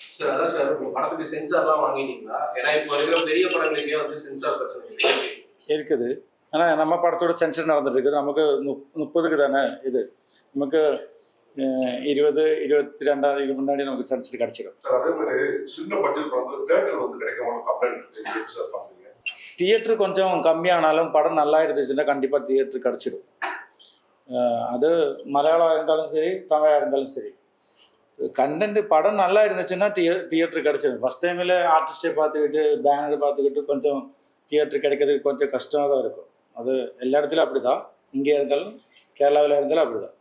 Sir அதான் sir உங்க படத்துக்கு சென்சார்லாம் வாங்கிட்டீங்களா ஏன்னா இப்போ இருக்கிற பெரிய படங்களுக்கே வந்து சென்சார் பிரச்சனை இருக்கு இருக்குது. ஆனால் நம்ம படத்தோட சென்சர் நடந்துட்டு இருக்குது. நமக்கு முப் முப்பதுக்கு தானே இது? நமக்கு இருபது இருபத்தி ரெண்டாவதுக்கு முன்னாடி நமக்கு சென்சர் கிடச்சிடும் சார் அதே மாதிரி சின்ன பட்ஜெட் படம் வந்து தேட்டர் வந்து கிடைக்காம கம்ப்ளைண்ட் எப்படி சார் பாக்குறீங்க தியேட்டர் கொஞ்சம் கம்மியானாலும் படம் நல்லா இருந்துச்சுன்னா கண்டிப்பாக தியேட்டர் கிடச்சிடும் அது மலையாளம் இருந்தாலும் சரி தமிழாக இருந்தாலும் சரி. கண்டென்ட் படம் நல்லா இருந்துச்சுன்னா தியே தியேட்டர் கிடச்சிடும். ஃபஸ்ட் டைமில் ஆர்டிஸ்டை பார்த்துக்கிட்டு பேனர் பார்த்துக்கிட்டு கொஞ்சம் தியேட்டர் கிடைக்கிறதுக்கு கொஞ்சம் கஷ்டமாக தான் இருக்கும். அது எல்லா இடத்துலையும் அப்படி தான் இங்கே இருந்தாலும் கேரளாவில் இருந்தாலும் அப்படி தான்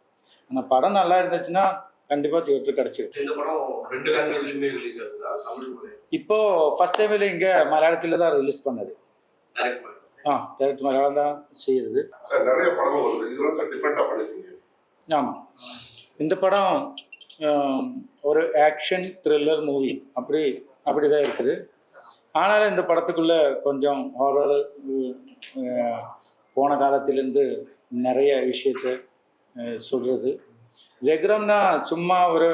ஆனால் படம் நல்லா இருந்துச்சுன்னா கண்டிப்பாக தியேட்டர் கிடச்சிடும் இந்த படம் ரெண்டு லாங்குவேஜ்லயுமே ரிலீஸ் ஆகுதா? தமிழ் மொழி. இப்போது ஃபஸ்ட் டைமில் இங்கே மலையாளத்தில் தான் ரிலீஸ் பண்ணது. ஆ டேரக்ட் மலையாளம் தான் பண்ணிருக்கீங்க. ஆமாம் இந்த படம் ஒரு ஆக்ஷன் த்ரில்லர் மூவி அப்படி அப்படி தான் இருக்குது. ஆனாலும் இந்த படத்துக்குள்ளே கொஞ்சம் ஹாரர் போன காலத்திலேருந்து நிறைய விஷயத்த சொல்கிறது ஜெக்ரம்னா சும்மா ஒரு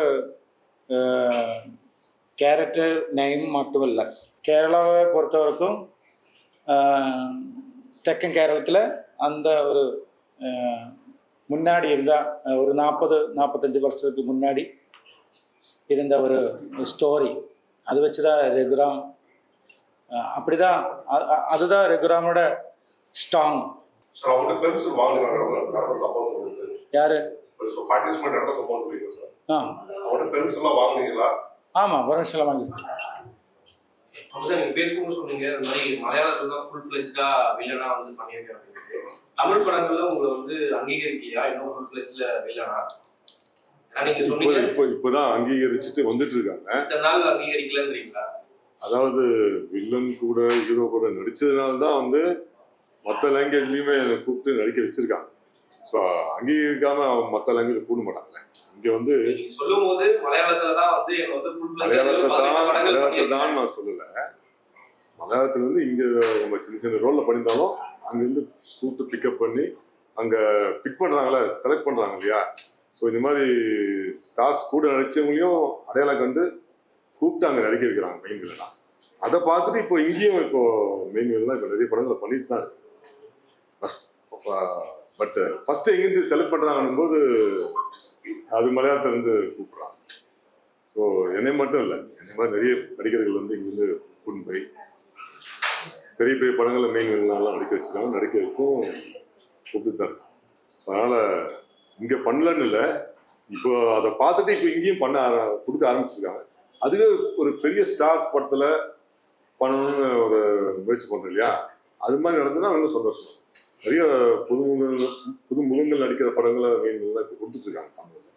கேரக்டர் நேம் மட்டும் இல்லை கேரளாவை பொறுத்த வரைக்கும் தெக்கன் கேரளத்தில் அந்த ஒரு முன்னாடி இருந்தா அஹ், ஒரு நாற்பது நாற்பத்தஞ்சு வருஷத்துக்கு முன்னாடி இருந்த ஒரு ஸ்டோரி அது வச்சு தான் ரெகுராம் அப்படி தான் அதுதான் ரெகுராமோட ஸ்ட்ராங் யார்? ஆ. ஆமாம் பரமேஸ்வரம் வாங்கி. சார் நீங்க பேசும்போது சொன்னீங்க இந்த மாதிரி மலையாளத்துல தான் ஃபுல் ஃபிளெஜ்டா வில்லனா வந்து பண்ணியிருக்கேன் அப்படின்னு தமிழ் படங்கள்ல உங்களை வந்து அங்கீகரிக்கலையா? இன்னும் ஃபுல் ஃபிளெஜ்ல வில்லனா இப்போ இப்போதான் அங்கீகரிச்சுட்டு வந்துட்டு இருக்காங்க அங்கீகரிக்கலன்றீங்களா? அதாவது வில்லன் கூட ஹீரோ கூட நடிச்சதுனால தான் வந்து மற்ற லாங்குவேஜ்லயுமே கூப்பிட்டு நடிக்க வச்சிருக்காங்க. ஸோ அங்கீகரிக்காம மற்ற லாங்குவேஜ் கூட மாட்டாங்களே இங்க வந்து சொல்லும் போது மலையாளத்துல தான் வந்து மலையாளத்தை தான் மலையாளத்தை. நான் சொல்லல. மலையாளத்துல இருந்து இங்க நம்ம சின்ன சின்ன ரோல்ல பண்ணியிருந்தாலும் அங்கிருந்து கூப்பிட்டு பிக்கப் பண்ணி அங்க பிக் பண்றாங்கல்ல செலக்ட் பண்றாங்க இல்லையா? ஸோ இந்த மாதிரி ஸ்டார்ஸ் கூட நடிச்சவங்களையும் அடையாளம் கண்டு கூப்பிட்டு அங்க நடிக்க வைக்கிறாங்க மெயின் வில்லனா அதை பார்த்துட்டு இப்போ இங்கேயும் இப்போ மெயின் வில்லனா இப்போ நிறைய படங்களை பண்ணிட்டு தான் இருக்கு. பட் ஃபர்ஸ்ட் uh, எங்கேருந்து செலக்ட் பண்றாங்கன்னும் போது அது மலையாளத்துல இருந்து கூப்பிடுறாங்க. ஸோ என்னை மட்டும் இல்லை என்னை மாதிரி நிறைய நடிகர்கள் வந்து இங்கிருந்து கூட்டின்னு போய் பெரிய பெரிய படங்களை மெயின் வில்லனாலாம் நடிக்க வச்சுருக்காங்க. நடிக்க வைக்கும் கூப்பிட்டு ஸோ அதனால இங்கே பண்ணலன்னு இல்லை இப்போ அதை பார்த்துட்டு இப்போ இங்கேயும் பண்ண ஆர- கொடுக்க ஆரம்பிச்சிருக்காங்க. அதுவே ஒரு பெரிய ஸ்டார்ஸ் படத்தில் பண்ணணும்னு ஒரு முயற்சி பண்ணுறோம் இல்லையா? அது மாதிரி நடந்ததுன்னா இன்னும் சந்தோஷம். நிறைய புதுமுகங்கள் புது முகங்கள் நடிக்கிற படங்களை வில்லனா இப்போ கொடுத்துட்ருக்காங்க தமிழில்.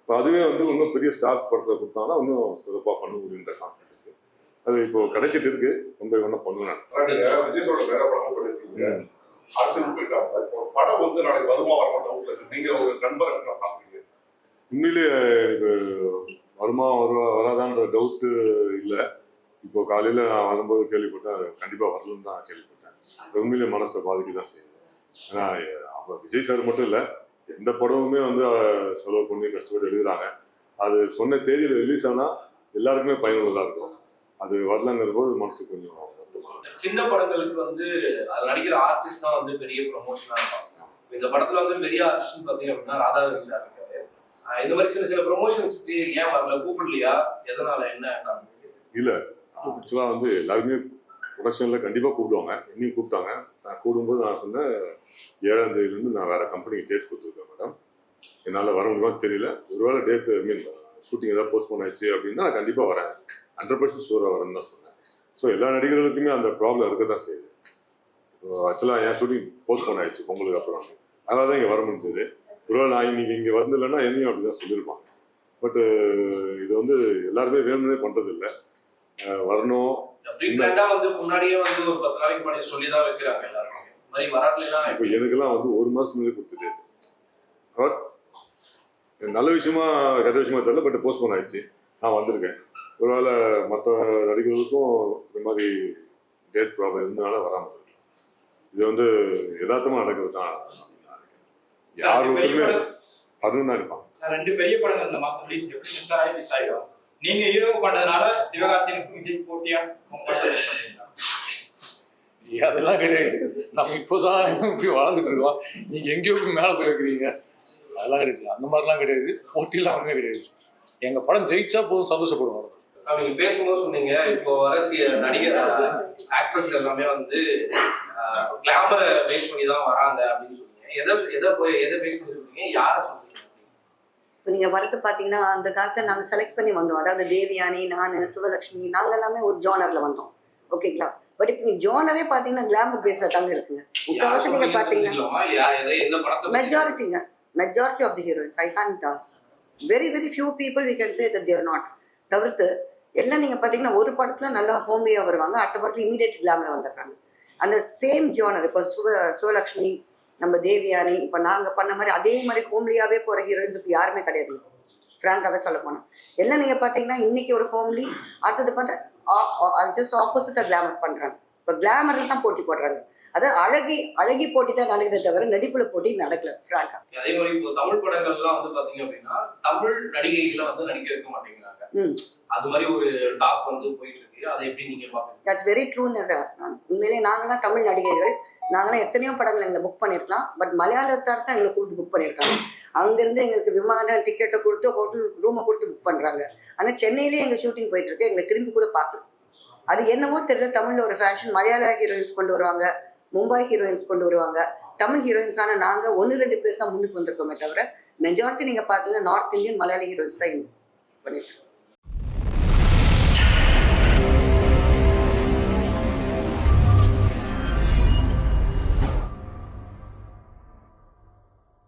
இப்போ அதுவே வந்து இன்னும் பெரிய ஸ்டார்ஸ் படத்தில் கொடுத்தாங்கன்னா இன்னும் சிறப்பாக பண்ண முடியுன்ற கான்ஃபிடன்ட் இருக்கு. அது இப்போ கிடைச்சிட்டு இருக்கு. ரொம்ப ஒன்றும் பண்ணுவேன் விஜய் வேற படம் பண்ணிருக்கீங்க. அரசியல் போயிட்டாங்க. படம் வந்து நாளைக்கு வருமா வர மாட்டோம் நீங்க ஒரு நண்பர் பாக்குறீங்க உண்மையிலேயே எனக்கு வருமா வருவா வராதான்ற டவுட்டு இல்லை. இப்போ காலையில் நான் வரும்போது கேள்விப்பட்டேன் கண்டிப்பாக வரலன்னு தான் கேள்விப்பட்டேன். அது உண்மையிலேயே மனசை பாதிக்க தான் செய்யுது. ஏன்னா அப்போ விஜய் சார் மட்டும் இல்லை எந்த படமுமே வந்து செலவு பண்ணி கஷ்டப்பட்டு எடுக்கிறாங்க அது சொன்ன தேதியில் ரிலீஸ் ஆனால் எல்லாருக்குமே பயனுள்ளதாக இருக்கும். அது வரலங்கிற போது மனசு கொஞ்சம். சின்ன படங்களுக்கு வந்து அது நடிக்கிற ஆர்டிஸ்ட் தான் வந்து பெரிய ப்ரொமோஷனா இருப்பாங்க. இந்த படத்துல வந்து பெரிய ஆர்டிஸ்ட் பாத்தீங்க அப்படின்னா ராதாரவி சார் இருக்காரு. இந்த மாதிரி சின்ன சில ப்ரொமோஷன்ஸ்க்கு ஏன் வரல? கூப்பிடலையா? எதனால? என்ன காரணம்? ஆக்சுவலாக வந்து எல்லாருமே ப்ரொடக்ஷனில் கண்டிப்பாக கூப்பிடுவாங்க. என்னையும் கூப்பிட்டாங்க. நான் கூடும்போது நான் சொன்னேன் ஏழாம் தேதியிலேருந்து நான் வேறு கம்பெனிக்கு டேட் கொடுத்துருக்கேன் மேடம் என்னால் வர முடியுமா தெரியல. ஒருவேளை டேட் ஐ மீன் ஷூட்டிங் ஏதாவது போஸ்ட்போன் ஆயிடுச்சு அப்படின்னா நான் கண்டிப்பாக வரேன். ஹண்ட்ரட் பர்சன்ட் ஷூராக வரேன்னு தான் சொன்னேன். ஸோ எல்லா நடிகர்களுக்குமே அந்த ப்ராப்ளம் இருக்க தான் செய்யுது ஆக்சுவலாக என் ஷூட்டிங் போஸ்ட்போன் ஆயிடுச்சு பொங்கலுக்கு அப்புறம். அதனால தான் இங்கே வர முடிஞ்சது. ஒருவேளை நான் இன்னைக்கு இங்கே வரதில்லைன்னா என்னையும் அப்படி தான் சொல்லியிருப்பாங்க. பட்டு இது வந்து எல்லாருமே வேணும்னே பண்ணுறதில்ல வரணும். வந்து முன்னாடியே வந்து ஒரு பத்து நாளைக்கு முன்னாடி சொல்லி தான் வைக்கிறாங்க எல்லாரும். இந்த மாதிரி வராதுலாம் இப்போ எனக்கெல்லாம் வந்து ஒரு மாதம் முன்னாடி கொடுத்துட்டு நல்ல விஷயமா கெட்ட விஷயமா தெரியல பட் போஸ்ட்போன் ஆயிடுச்சு. நான் வந்திருக்கேன். ஒருவேளை மற்ற நடிகர்களுக்கும் இந்த மாதிரி டேட் ப்ராப்ளம் இருந்தனால வராமல் இருக்கு இது வந்து யதார்த்தமாக நடக்கிறது தான் யார் ஒருத்தருமே அதுவும் தான் இருப்பான் ரெண்டு பெரிய படங்கள் இந்த மாசம் ரிலீஸ் எப்படி ரிலீஸ் ஆகிடும்? நீங்க ஹீரோ பண்ணதுனால சிவகார்த்தினுக்கும் விஜய் போட்டியா? அதெல்லாம் கிடையாது. நம்ம இப்போதான் இப்படி வளர்ந்துட்டு இருக்கோம். நீங்க எங்கேயோ மேலே போய் வைக்கிறீங்க அதெல்லாம் கிடையாது. அந்த மாதிரிலாம் கிடையாது. போட்டிலாம் ஒன்றுமே கிடையாது. எங்க படம் ஜெயிச்சா போதும் சந்தோஷப்படுவோம் அப்ப நீங்க பேசும்போது சொன்னீங்க இப்போ வர சி- நடிகர் ஆக்ட்ரஸ் எல்லாமே வந்து கிளாமரை பேஸ் பண்ணி தான் வராங்க அப்படின்னு சொன்னீங்க. எதை எதை போய் எதை பேஸ் பண்ணி சொல்றீங்க யாரை சொல்றீங்க? இப்போ நீங்கள் வரது பார்த்தீங்கன்னா அந்த காலத்தை நாங்கள் செலக்ட் பண்ணி வந்தோம். அதாவது தேவியானி நான் சிவலட்சுமி நாங்கள் எல்லாமே ஒரு ஜோனரில் வந்தோம். ஓகேங்களா பட் இப்போ நீங்கள் ஜோனரே பார்த்தீங்கன்னா கிளாமர் பேஸில் தாங்க இருக்குங்க. முக்கால்வாசி நீங்கள் பார்த்தீங்கன்னா மெஜாரிட்டிங்க majority of the heroines I can does very very few people we can say that they're not தவிர்த்து எல்லாம் நீங்கள் பார்த்தீங்கன்னா ஒரு படத்தில் நல்லா ஹோமியாக வருவாங்க அடுத்த படத்தில் இமீடியட் கிளாமர் வந்துடுறாங்க. அந்த சேம் ஜோனர் இப்போ சுவ சிவலக்ஷ்மி நம்ம தேவியானி இப்போ நாங்கள் பண்ண மாதிரி அதே மாதிரி ஹோம்லியாகவே போகிற ஹீரோயின்ஸ் இப்போ யாருமே கிடையாது. ஃப்ராங்காகவே சொல்ல போனால் எல்லாம் நீங்கள் பார்த்தீங்கன்னா இன்னைக்கு ஒரு ஹோம்லி அடுத்தது பார்த்தா ஜஸ்ட் ஆப்போசிட்டாக கிளாமர் பண்ணுறாங்க இப்போ கிளாமரில் தான் போட்டி போடுறாங்க. அது அழகி அழகி போட்டி தான் நடக்குதே தவிர நடிப்புல போட்டி நடக்கல ஃப்ராங்கா அதே மாதிரி இப்போ தமிழ் படங்கள்லாம் வந்து பாத்தீங்க அப்படின்னா தமிழ் நடிகைகளை வந்து நடிக்க வைக்க மாட்டேங்கிறாங்க. அது மாதிரி ஒரு டாக் வந்து போயிட்டு இருக்கு. அதை எப்படி நீங்க பாக்குறீங்க தட்ஸ் வெரி ட்ரூன்னு உண்மையிலேயே நாங்களாம் தமிழ் நடிகைகள். நாங்களாம் எத்தனையோ படங்கள் எங்களை புக் பண்ணியிருக்கலாம் பட் மலையாளத்தார் தான் எங்களை கூப்பிட்டு புக் பண்ணியிருக்காங்க அங்கேருந்து எங்களுக்கு விமான டிக்கெட்டை கொடுத்து ஹோட்டல் ரூமை கொடுத்து புக் பண்ணுறாங்க ஆனால் சென்னையிலேயே எங்கள் ஷூட்டிங் போயிட்டு இருக்கு எங்களை திரும்பி கூட பார்க்கல. அது என்னவோ தெரியல. தமிழில் ஒரு ஃபேஷன் மலையாள ஹீரோயின்ஸ் கொண்டு வருவாங்க. மும்பை ஹீரோயின்ஸ் கொண்டு வருவாங்க. தமிழ் ஹீரோயின்ஸான நாங்கள் ஒன்று ரெண்டு பேர் தான் முன்னுக்கு வந்திருக்கோமே தவிர மெஜாரிட்டி நீங்கள் பார்த்தீங்கன்னா நார்த் இந்தியன் மலையாளி ஹீரோயின்ஸ் தான் பண்ணிட்டு